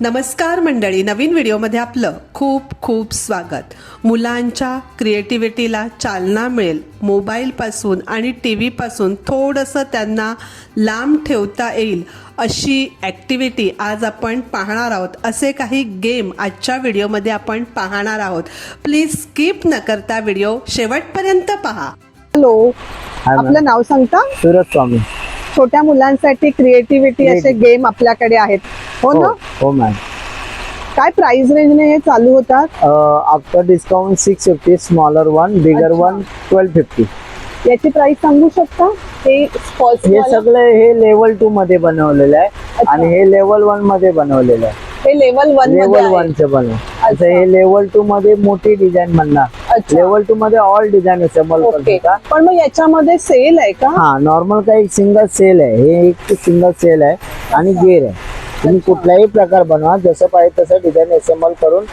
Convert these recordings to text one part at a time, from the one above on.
नमस्कार मंडळी नवीन व्हिडिओमध्ये आपलं खूप खूप स्वागत. मुलांच्या क्रिएटिव्हिटीला चालना मिळेल. मोबाईलपासून आणि टी व्हीपासून थोडंसं त्यांना लांब ठेवता येईल अशी ॲक्टिव्हिटी आज आपण पाहणार आहोत. असे काही गेम आजच्या व्हिडिओमध्ये आपण पाहणार आहोत. प्लीज स्किप न करता व्हिडिओ शेवटपर्यंत पहा. हॅलो आपलं नाव सांगता? सुरज स्वामी छोट्या मुलांसाठी क्रिएटिव्हिटी असे गेम आपल्याकडे आहेत. हो ना? हो मॅम काय प्राइस रेंजने हे चालू होतात? After discount six fifty smaller one bigger. One twelve fifty याची प्राइस सांगू शकता? हे हे सगळं हे लेवल टू मध्ये बनवलेलं आहे. आणि हे लेवल वनमध्ये बनवलेलं आहे. हे लेवल वन लेवल वन चे बनव. हे लेवल टू मध्ये मोठी डिझाईन म्हणणार लेवल टू मध्ये ऑल डिझाईन असेंबल पण मग याच्यामध्ये सेल आहे का? हा नॉर्मल काही सिंगल सेल आहे. हे एक सिंगल सेल आहे आणि गेअर आहे. तुम्ही कुठलाही प्रकार बनवा जसं पाहिजे तसं डिझाईन असेंबल करून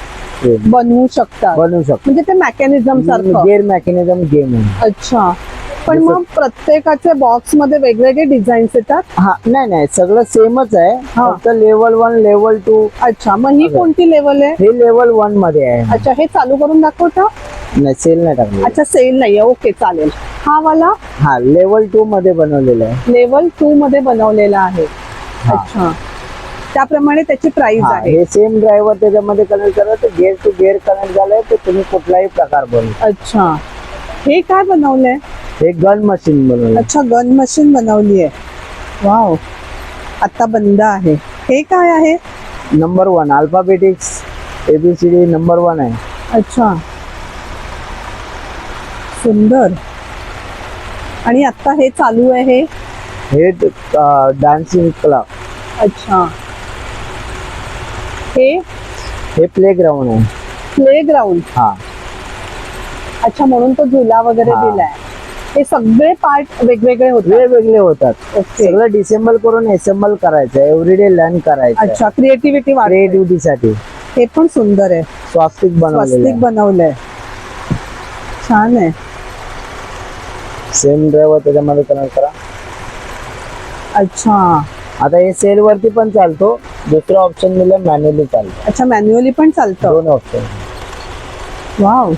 बनवू शकतात बनवू शकतो. म्हणजे ते मेकॅनिझम सारखं. गेअर मेकॅनिझम गेम आहे अच्छा. पण मग प्रत्येकाच्या बॉक्समध्ये वेगवेगळे डिझाईन्स येतात? हा नाही नाही. सगळं सेमच आहे. हा. फक्त लेवल वन लेवल टू अच्छा. मग ही कोणती लेवल आहे? हे लेवल वनमध्ये आहे. अच्छा. हे चालू करून दाखवता? नाही सेल नाही अच्छा सेल नाहीये. ओके चालेल. हा वाला? हा लेवल टू मध्ये बनवलेलं आहे. लेवल टू मध्ये बनवलेला आहे. अच्छा. त्याप्रमाणे त्याची प्राइस हा, आहे. हे सेम ड्रायव्हर त्याच्यामध्ये कनेक्ट करा तर गेअर टू गेअर कनेक्ट झालंय. तर तुम्ही कुठलाही प्रकार बनवू अच्छा. हे काय बनवलंय? हे गन मशीन बनवलं अच्छा गन मशीन बनवली आहे. वाव आता बंद आहे. हे काय आहे? Number one alphabetics ABCD number one आहे. अच्छा. सुंदर. आणि आता हे चालू आहे? हे डान्सिंग क्लब अच्छा. हे? हे प्ले ग्राउंड आहे. प्ले ग्राउंड हा. अच्छा म्हणून तो झुला वगैरे. दिलाय. हे सगळे पार्ट वेगवेगळे होते वेगवेगळे होतात. सगळं डिसेंबल करून असेंबल करायचं एव्हरीडे लर्न करायचं अच्छा क्रिएटिव्हिटी क्रिएटिव्हिटी साठी. हे पण सुंदर आहे. स्वास्तिक स्वस्तिक बनवलंय. छान आहे. सेम ड्रायव्हर त्याच्यामध्ये कनेक्ट करा. अच्छा. आता हे सेल वरती पण चालतो दुसरा ऑप्शन दिलं मॅन्युअली चालतो. अच्छा मॅन्युअली पण चालतं. दोन ऑप्शन वाव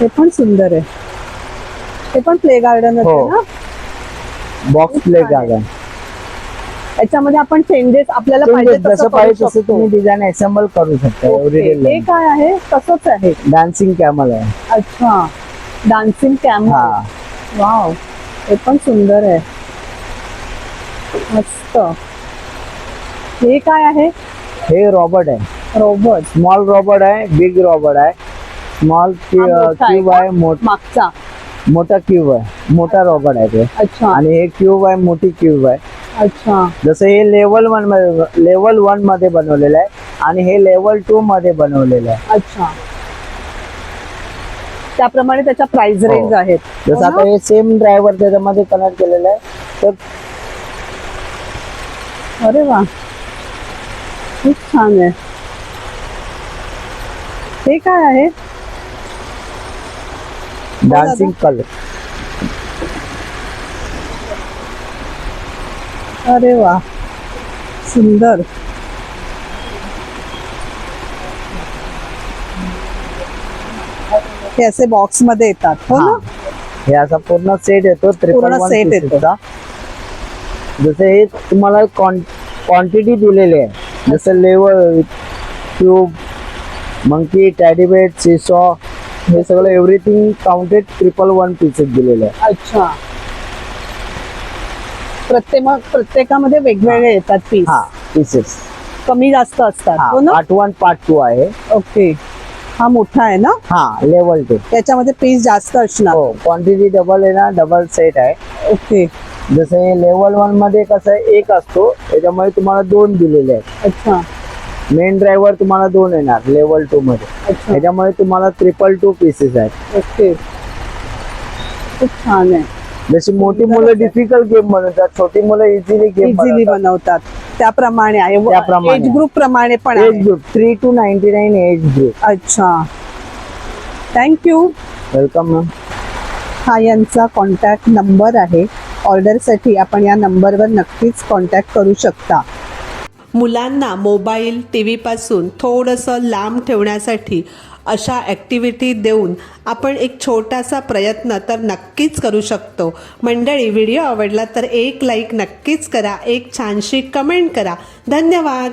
हे पण सुंदर आहे. हे पण प्ले गार्डन हो. आहे ना? बॉक्स प्ले जागा याच्यामध्ये आपण चेंजेस आपल्याला पाहिजे तसं करू पाहिजे तसं शकतो. तुम्ही डिझाईन असेंबल करू शकता. ओके. हे काय आहे? तसंच आहे. डान्सिंग कॅमल आहे. अच्छा. डान्सिंग कॅम्प हा. वाव हे पण सुंदर आहे. मस्त. हे काय आहे? हे रॉबर्ट आहे. रोबोट स्मॉल रॉबर्ट आहे बिग रॉबर्ट आहे. Small cube? आहे मोठ- मागचा. मोठा क्यूब आहे. मोठा रॉबर्ट आहे ते. अच्छा. आणि हे क्यूब आहे मोठी क्यूब आहे. अच्छा. जसं हे लेवल वनमध्ये लेवल वनमध्ये बनवलेलं आहे आणि हे लेवल टू मध्ये बनवलेलं आहे. अच्छा. त्याप्रमाणे त्याच्या प्राइस हो. रेंज आहेत. हो जसं ना? आता हे सेम ड्रायव्हर त्याच्यामध्ये कनेक्ट केलेलं आहे तर अरे वा. खूप छान आहे. हे काय आहे? डान्सिंग कलर अरे वा. सुंदर. हे असे बॉक्समध्ये येतात. हो ना? हे. असा पूर्ण सेट येतो पूर्ण ट्रिपल set येतो. जसं हे तुम्हाला क्वांटिटी दिलेली आहे. जसं level tube monkey teddy bear seesaw हे सगळं everything counted triple one pieces दिलेलं आहे. अच्छा. प्रत्येक प्रत्येकामध्ये वेगवेगळे येतात पीस हा पीसेस कमी जास्त असतात. हो ना? पार्ट वन पार्ट टू आहे. ओके हा मोठा आहे ना? हा लेवल टू त्याच्यामध्ये पीस जास्त असणार. हो क्वांटिटी डबल आहे ना डबल सेट आहे. ओके. जसं लेवल वनमध्ये कसं आहे एक असतो त्याच्यामुळे तुम्हाला दोन दिलेले आहेत. अच्छा. मेन ड्रायव्हर तुम्हाला दोन येणार लेवल टू मध्ये. अच्छा. त्याच्यामुळे तुम्हाला ट्रिपल टू पीसेस आहेत. ओके. खूप छान आहे. जशी मोठी मुलं डिफिकल्ट गेम बनवतात छोटी मुलं इझिली गेम इझिली बनवतात. त्याप्रमाणे आहे. त्याप्रमाणे. एज ग्रुप प्रमाणे पण एज आहे. Group three two ninety nine age group अच्छा. थँक्यू वेलकम मॅम हा यांचा कॉन्टॅक्ट नंबर आहे. ऑर्डरसाठी आपण या नंबरवर नक्कीच कॉन्टॅक्ट करू शकता. मुलांना मोबाईल टी व्हीपासून थोडंसं लांब ठेवण्यासाठी अशा ॲक्टिव्हिटी देऊन आपण एक छोटासा प्रयत्न तर नक्कीच करू शकतो. मंडळी व्हिडिओ आवडला तर एक लाईक नक्कीच करा एक छानशी कमेंट करा. धन्यवाद!